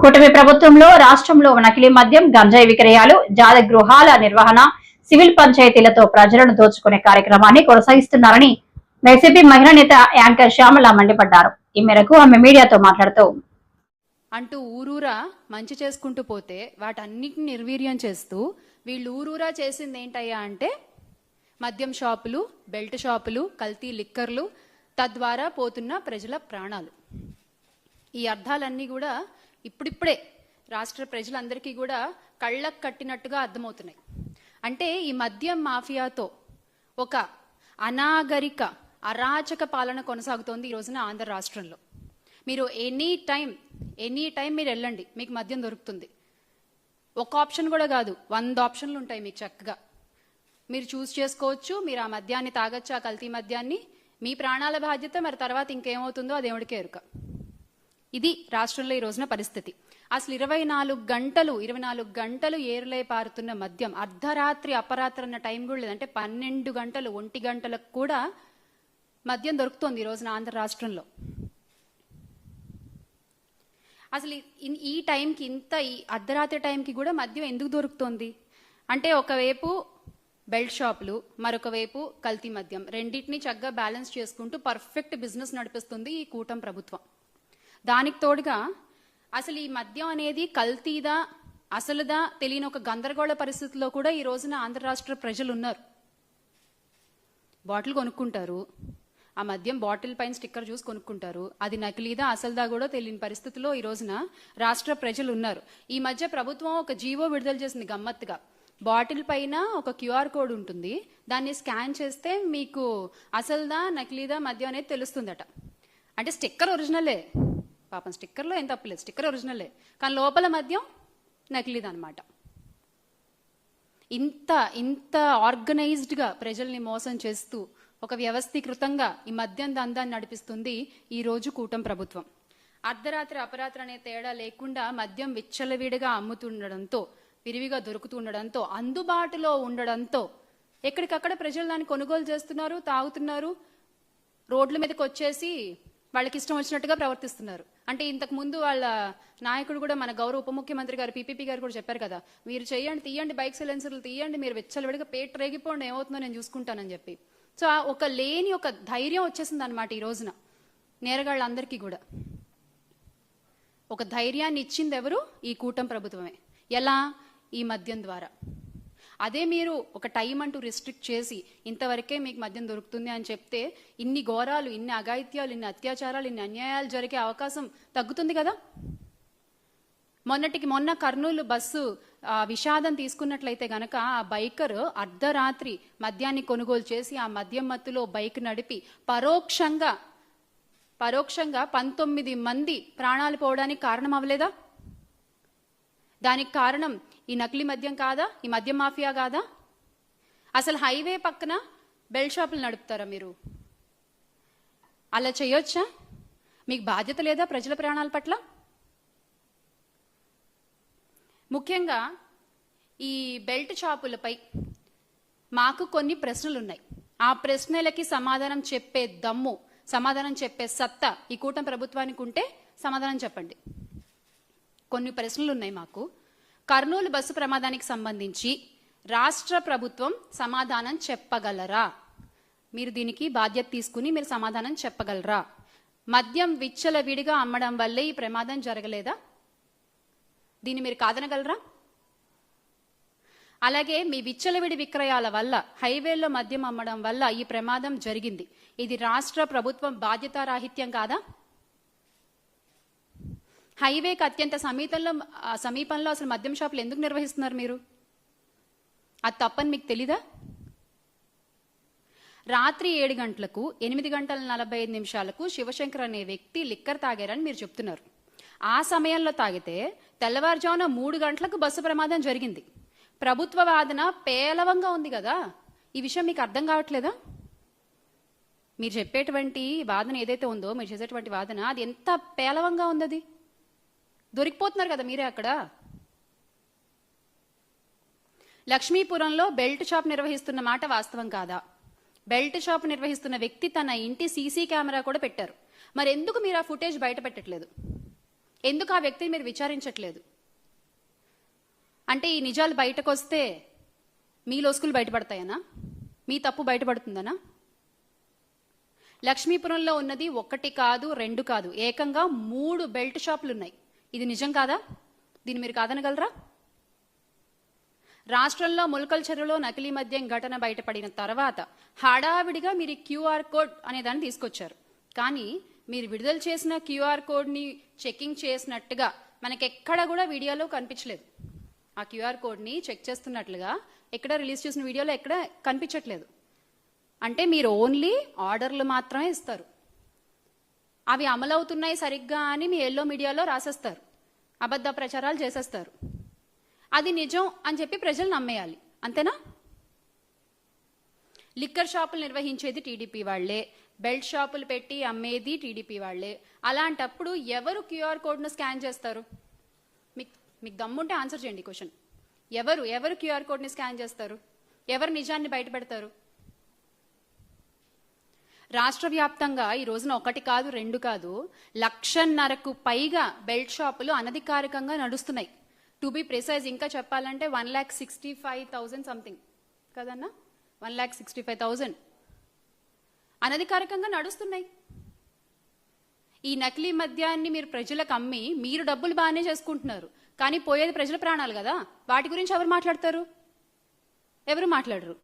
కూటమి ప్రభుత్వంలో రాష్ట్రంలో నకిలీ మద్యం గంజాయి విక్రయాలు జాద గృహాల నిర్వహణ సివిల్ పంచాయతీలతో ప్రజలను దోచుకునే కార్యక్రమాన్ని కొనసాగిస్తున్నారని వైసీపీ మహిళా నేత యాంకర్ శ్యామల మండిపడ్డారు. ఈ మేరకు ఆమె మీడియాతో మాట్లాడుతూ అంటూ ఊరూరా మంచి చేసుకుంటూ పోతే వాటన్నిటిని నిర్వీర్యం చేస్తూ వీళ్ళు ఊరూరా చేసింది ఏంటయ్యా అంటే మద్యం షాపులు బెల్ట్ షాపులు కల్తీ లిక్కర్లు తద్వారా పోతున్న ప్రజల ప్రాణాలు. ఈ అర్థాలన్నీ కూడా ఇప్పుడిప్పుడే రాష్ట్ర ప్రజలందరికీ కూడా కళ్ళకు కట్టినట్టుగా అర్థమవుతున్నాయి. అంటే ఈ మద్యం మాఫియాతో ఒక అనాగరిక అరాచక పాలన కొనసాగుతోంది ఈ రోజున ఆంధ్ర రాష్ట్రంలో. మీరు ఎనీ టైం ఎనీ టైం మీరు వెళ్ళండి మీకు మద్యం దొరుకుతుంది. ఒక ఆప్షన్ కూడా కాదు వంద ఆప్షన్లు ఉంటాయి మీకు చక్కగా. మీరు చూస్ చేసుకోవచ్చు మీరు ఆ మద్యాన్ని తాగొచ్చు ఆ కల్తీ మద్యాన్ని. మీ ప్రాణాల బాధ్యత మరి తర్వాత ఇంకేమవుతుందో అది దేవుడికే ఎరుక. ఇది రాష్ట్రంలో ఈ రోజున పరిస్థితి. అసలు ఇరవై నాలుగు గంటలు ఇరవై నాలుగు గంటలు ఏరులై పారుతున్న మద్యం అర్ధరాత్రి అపరాత్రి అన్న టైం కూడా లేదంటే పన్నెండు గంటలు ఒంటి గంటలకు కూడా మద్యం దొరుకుతోంది ఈ రోజున ఆంధ్ర రాష్ట్రంలో. అసలు ఈ- ఈ టైంకి ఇంత ఈ అర్ధరాత్రి టైంకి కూడా మద్యం ఎందుకు దొరుకుతోంది? అంటే ఒకవైపు బెల్ట్ షాపులు మరొక వైపు కల్తీ మద్యం. రెండింటిని చక్కగా బ్యాలెన్స్ చేసుకుంటూ పర్ఫెక్ట్ బిజినెస్ నడిపిస్తుంది ఈ కూటమి ప్రభుత్వం. దానికి తోడుగా అసలు ఈ మద్యం అనేది కల్తీదా అసలుదా తెలియని ఒక గందరగోళ పరిస్థితిలో కూడా ఈ రోజున ఆంధ్ర రాష్ట్ర ప్రజలు ఉన్నారు బాటిల్ కొనుక్కుంటారు. ఆ మద్యం బాటిల్ పైన స్టిక్కర్ చూసి కొనుక్కుంటారు. అది నకిలీదా అసలుదా కూడా తెలియని పరిస్థితిలో ఈ రోజున రాష్ట్ర ప్రజలు ఉన్నారు ఈ మధ్య ప్రభుత్వం ఒక జీవో విడుదల చేసింది గమ్మత్తుగా. బాటిల్ పైన ఒక క్యూఆర్ కోడ్ ఉంటుంది. దాన్ని స్కాన్ చేస్తే మీకు అసలుదా నకిలీదా మద్యం అనేది తెలుస్తుందట. అంటే స్టిక్కర్ ఒరిజినలే. పాపం స్టిక్కర్లో ఏం తప్పలేదు స్టిక్కర్ ఒరిజినలే. కానీ లోపల మద్యం నకిలీదనమాట ఇంత ఇంత ఆర్గనైజ్డ్గా ప్రజల్ని మోసం చేస్తూ ఒక వ్యవస్థీకృతంగా ఈ మద్యం దందాన్ని నడిపిస్తుంది ఈ రోజు కూటం ప్రభుత్వం. అర్ధరాత్రి అపరాత్రి అనే తేడా లేకుండా మద్యం విచ్చలవిడిగా అమ్ముతుండడంతో విరివిగా దొరుకుతుండడంతో అందుబాటులో ఉండడంతో ఎక్కడికక్కడ ప్రజలు దాన్ని కొనుగోలు చేస్తున్నారు తాగుతున్నారు రోడ్ల మీదకి వచ్చేసి వాళ్ళకి ఇష్టం వచ్చినట్టుగా ప్రవర్తిస్తున్నారు. అంటే ఇంతకు ముందు వాళ్ళ నాయకుడు కూడా మన గౌరవ ఉప ముఖ్యమంత్రి గారు పీపీపీ గారు కూడా చెప్పారు కదా మీరు చేయండి తీయండి బైక్ సైలెన్సర్లు తీయండి మీరు విచ్చలవిడిగా పేట రేగిపోండి ఏమవుతుందో నేను చూసుకుంటానని చెప్పి. సో ఆ ఒక లేని ఒక ధైర్యం వచ్చేసింది అనమాట ఈ రోజున నేరగాళ్ళందరికీ కూడా. ఒక ధైర్యాన్ని ఇచ్చింది ఎవరు ఈ కూటమి ప్రభుత్వమే. ఎలా? ఈ మద్యం ద్వారా. అదే మీరు ఒక టైం అంటూ రిస్ట్రిక్ట్ చేసి ఇంతవరకే మీకు మద్యం దొరుకుతుంది అని చెప్తే ఇన్ని ఘోరాలు ఇన్ని అఘాయిత్యాలు ఇన్ని అత్యాచారాలు ఇన్ని అన్యాయాలు జరిగే అవకాశం తగ్గుతుంది కదా? మొన్నటికి మొన్న కర్నూలు బస్సు ఆ, విషాదం తీసుకున్నట్లయితే గనక ఆ బైకర్ అర్ధరాత్రి మద్యాన్ని కొనుగోలు చేసి ఆ మద్యం మత్తులో బైక్ నడిపి పరోక్షంగా పరోక్షంగా పంతొమ్మిది మంది ప్రాణాలు పోవడానికి కారణం అవ్వలేదా? దానికి కారణం ఈ నకిలీ మద్యం కాదా? ఈ మద్యం మాఫియా కాదా? అసలు హైవే పక్కన బెల్ట్ షాపులు నడుపుతారా మీరు? అలా చేయొచ్చా? మీకు బాధ్యత లేదా ప్రజల ప్రాణాల పట్ల? ముఖ్యంగా ఈ బెల్ట్ షాపులపై మాకు కొన్ని ప్రశ్నలు ఉన్నాయి ఆ ప్రశ్నలకి సమాధానం చెప్పే దమ్ము సమాధానం చెప్పే సత్తా ఈ కూటమి ప్రభుత్వానికి ఉంటే సమాధానం చెప్పండి. కొన్ని ప్రశ్నలు ఉన్నాయి మాకు. కర్నూలు బస్సు ప్రమాదానికి సంబంధించి రాష్ట్ర ప్రభుత్వం సమాధానం చెప్పగలరా? మీరు దీనికి బాధ్యత తీసుకుని మీరు సమాధానం చెప్పగలరా? మద్యం విచ్చల విడిగా అమ్మడం వల్లే ఈ ప్రమాదం జరగలేదా? దీన్ని మీరు కాదనగలరా? అలాగే మీ విచ్చలవిడి విక్రయాల వల్ల హైవేల్లో మద్యం అమ్మడం వల్ల ఈ ప్రమాదం జరిగింది. ఇది రాష్ట్ర ప్రభుత్వం బాధ్యతారాహిత్యం కాదా? హైవేకి అత్యంత సమీపంలో సమీపంలో అసలు మద్యం షాపులు ఎందుకు నిర్వహిస్తున్నారు మీరు? అది తప్పని మీకు తెలీదా? రాత్రి ఏడు గంటలకు ఎనిమిది గంటల నలభై ఐదు నిమిషాలకు శివశంకర్ అనే వ్యక్తి లిక్కర్ తాగారని మీరు చెప్తున్నారు. ఆ సమయంలో తాగితే తెల్లవారుజామున మూడు గంటలకు బస్సు ప్రమాదం జరిగింది. ప్రభుత్వ వాదన పేలవంగా ఉంది కదా. ఈ విషయం మీకు అర్థం కావట్లేదా? మీరు చెప్పేటువంటి వాదన ఏదైతే ఉందో మీరు చేసేటువంటి వాదన అది ఎంత పేలవంగా ఉంది అది? దొరికిపోతున్నారు కదా మీరే అక్కడ? లక్ష్మీపురంలో బెల్ట్ షాప్ నిర్వహిస్తున్న మాట వాస్తవం కాదా? బెల్ట్ షాప్ నిర్వహిస్తున్న వ్యక్తి తన ఇంటి సీసీ కెమెరా కూడా పెట్టారు. మరి ఎందుకు మీరు ఆ ఫుటేజ్ బయట పెట్టట్లేదు? ఎందుకు ఆ వ్యక్తిని మీరు విచారించట్లేదు? అంటే ఈ నిజాలు బయటకు వస్తే మీ లోసుకులు బయటపడతాయనా? మీ తప్పు బయటపడుతుందనా? లక్ష్మీపురంలో ఉన్నది ఒకటి కాదు రెండు కాదు. ఏకంగా మూడు బెల్ట్ షాపులు ఉన్నాయి ఇది నిజం కాదా? దీన్ని మీరు కాదనగలరా? రాష్ట్రంలో ములకల చెరువులో నకిలీ మద్యం ఘటన బయటపడిన తర్వాత హడావిడిగా మీరు క్యూఆర్ కోడ్ అనే దాన్ని తీసుకొచ్చారు. కానీ మీరు విడుదల చేసిన క్యూఆర్ కోడ్ని చెకింగ్ చేసినట్టుగా మనకెక్కడ కూడా వీడియోలో కనిపించలేదు. ఆ క్యూఆర్ కోడ్ని చెక్ చేస్తున్నట్లుగా ఎక్కడ రిలీజ్ చేసిన వీడియోలో ఎక్కడ కనిపించట్లేదు. అంటే మీరు ఓన్లీ ఆర్డర్లు మాత్రమే ఇస్తారు. అవి అమలవుతున్నాయి సరిగ్గా అని మీ ఎల్లో మీడియాలో రాసేస్తారు. అబద్ధ ప్రచారాలు చేసేస్తారు. అది నిజం అని చెప్పి ప్రజలు నమ్మేయాలి. అంతేనా? లిక్కర్ షాపులు నిర్వహించేది టీడీపీ వాళ్ళే బెల్ట్ షాపులు పెట్టి అమ్మేది టీడీపీ వాళ్ళే అలాంటప్పుడు ఎవరు క్యూఆర్ కోడ్ను స్కాన్ చేస్తారు? మీకు మీకు దమ్ముంటే ఆన్సర్ చేయండి క్వశ్చన్. ఎవరు ఎవరు క్యూఆర్ కోడ్ని స్కాన్ చేస్తారు? ఎవరు నిజాన్ని బయటపెడతారు? రాష్ట్ర వ్యాప్తంగా ఈ రోజున ఒకటి కాదు రెండు కాదు లక్షన్నరకు పైగా బెల్ట్ షాపులు అనధికారికంగా నడుస్తున్నాయి. టు బి ప్రిసైజ్ ఇంకా చెప్పాలంటే one lakh sixty five thousand something. కదన్నా? One lakh sixty five thousand అనధికారికంగా నడుస్తున్నాయి. ఈ నకిలీ మద్యాన్ని మీరు ప్రజలకు అమ్మి మీరు డబ్బులు బాగానే చేసుకుంటున్నారు. కానీ పోయేది ప్రజల ప్రాణాలు కదా. వాటి గురించి ఎవరు మాట్లాడతారు? ఎవరు మాట్లాడరు?